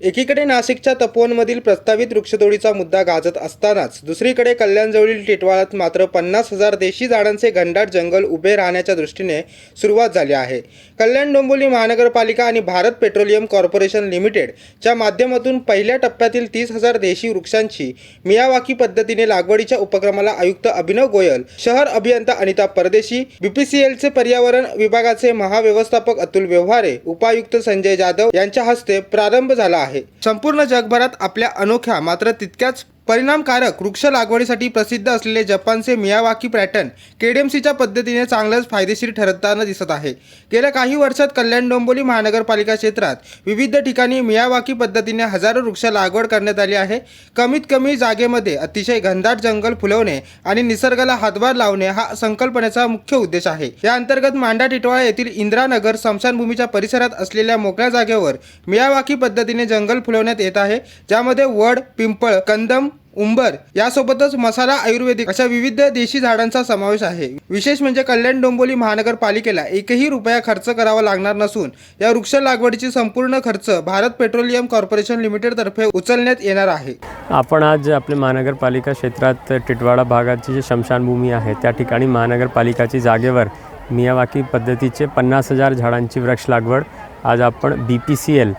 एकीकडे नाशिकच्या तपोवनमधील प्रस्तावित वृक्षतोडीचा मुद्दा गाजत असतानाच दुसरीकडे कल्याणजवळील टिटवाळात मात्र पन्नास हजार देशी झाडांचे घनदाट जंगल उभे राहण्याच्या दृष्टीने सुरुवात झाली आहे. कल्याण डोंबिवली महानगरपालिका आणि भारत पेट्रोलियम कॉर्पोरेशन लिमिटेडच्या माध्यमातून पहिल्या टप्प्यातील तीस हजार देशी वृक्षांची मियावाकी पद्धतीने लागवडीच्या उपक्रमाला आयुक्त अभिनव गोयल शहर अभियंता अनिता परदेशी बीपीसीएलचे पर्यावरण विभागाचे महाव्यवस्थापक अतुल व्यवहारे उपायुक्त संजय जाधव यांच्या हस्ते प्रारंभ झाला आहे. संपूर्ण जगभरात आपल्या अनोख्या मात्र तितक्याच परिणामकारक वृक्ष लागवडीसाठी प्रसिद्ध असलेले जपानचे मियावाकी पॅटर्न केडीएमसीच्या पद्धतीने चांगलंच फायदेशीर ठरताना दिसत आहे. गेल्या काही वर्षात कल्याण डोंबोली महानगरपालिका क्षेत्रात विविध ठिकाणी मियावाकी पद्धतीने हजारो वृक्ष लागवड करण्यात आली आहे. कमीत कमी जागेमध्ये अतिशय घनदाट जंगल फुलवणे आणि निसर्गाला हातभार लावणे हा संकल्पनेचा मुख्य उद्देश आहे. या अंतर्गत मांडा टिटवाळा येथील इंदिरानगर स्मशानभूमीच्या परिसरात असलेल्या मोकळ्या जागेवर मियावाकी पद्धतीने जंगल फुलवण्यात येत आहे. ज्यामध्ये वड पिंपळ कंदम उंबर यासोबतच मसाला आयुर्वेदिक अशा विविध देशी झाडांचा समावेश आहे. विशेष म्हणजे कल्याण डोंबोली महानगरपालिकेला एकही रुपया खर्च करावा लागणार नसून या वृक्ष लागवडीची संपूर्ण खर्च भारत पेट्रोलियम कॉर्पोरेशन लिमिटेडतर्फे उचलण्यात येणार आहे. आपण आज आपल्या महानगरपालिका क्षेत्रात टिटवाडा भागाची जी शमशानभूमी आहे त्या ठिकाणी महानगरपालिकाची जागेवर मियावाकी पद्धतीचे पन्नास हजार झाडांची वृक्ष लागवड आज आपण बी पी सी एल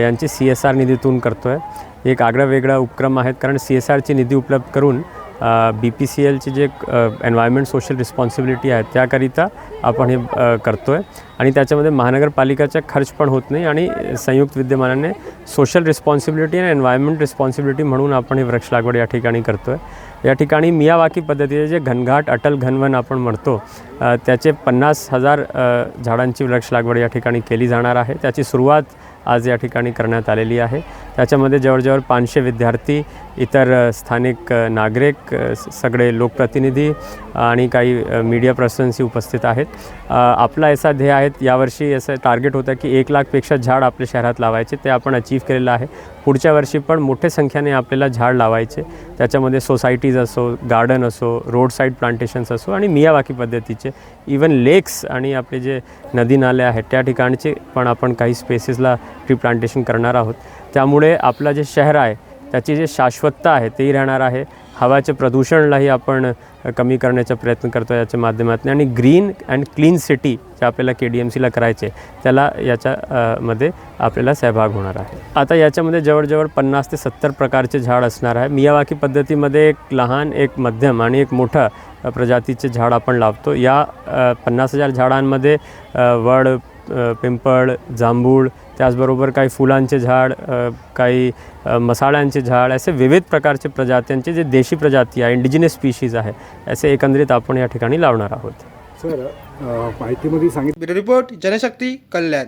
यांची सी एस आर निधीतून करतो आहे एक आगळा वेगळा उपक्रम आहेत. कारण सी एस आरची निधी उपलब्ध करून बी पी सी एलची जे एन्व्हायरमेंट सोशल रिस्पॉन्सिबिलिटी आहे त्याकरिता आपण हे करतो आहे आणि त्याच्यामध्ये महानगरपालिकाचा खर्च पण होत नाही आणि संयुक्त विद्यमानाने सोशल रिस्पॉन्सिबिलिटी आणि एन्व्हायरमेंट रिस्पॉन्सिबिलिटी म्हणून आपण ही वृक्ष लागवड या ठिकाणी करतो आहे या ठिकाणी मियावाकी पद्धतीचे जे घनघाट अटल घनवन आपण म्हणतो त्याचे पन्नास हजार झाडांची वृक्ष लागवड या ठिकाणी केली जाणार आहे. त्याची सुरुवात आज या ठिकाणी करण्यात आलेली आहे. त्याच्यामध्ये जवळजवळ पाचशे विद्यार्थी इतर स्थानिक नागरिक सगळे लोकप्रतिनिधी आणि काही मीडिया पर्सन्सही उपस्थित आहेत. आपला असा ध्येय आहेत यावर्षी असं टार्गेट होतं की एक लाखपेक्षा झाड आपल्या शहरात लावायचे ते आपण अचीव केलेलं आहे. पुढच्या वर्षी पण मोठ्या संख्येने आपल्याला झाड लावायचे. त्याच्यामध्ये सोसायटीज असो गार्डन असो रोड साईड प्लांटेशन्स असो आणि मियावाकी पद्धतीचे. इवन लेक्स आणि आपले जे नदी नाले आहेत त्या ठिकाणचे पण आपण काही स्पेसेसला ट्री प्लांटेशन करणार आहोत. त्यामुळे आपलं जे शहर आहे त्याची जे शाश्वतता आहे तेही राहणार आहे. हवाचे प्रदूषणलाही आपण कमी करण्याचा प्रयत्न करतो याच्या माध्यमातून. आणि ग्रीन अँड क्लीन सिटी जे आपल्याला के डी एम सीला करायचे त्याला याच्या मध्ये आपल्याला सहभाग होणार आहे. आता याच्यामध्ये जवळजवळ पन्नास ते सत्तर प्रकारचे झाड असणार आहे. मियावाकी पद्धतीमध्ये एक लहान एक मध्यम आणि एक मोठं प्रजातीचे झाड आपण लावतो. या पन्नास हजार झाडांमध्ये वड पिंपळ जांभूळ त्याचबरोबर काही फुलांचे झाड काही मसाळ्यांचे झाड असे विविध प्रकारचे प्रजात्यांचे जे देशी प्रजाती आहे इंडिजिनस स्पीशीज आहे असे एकंदरीत आपण या ठिकाणी लावणार आहोत. सर माहितीमध्ये सांगितलं रिपोर्ट जनशक्ती कल्याण.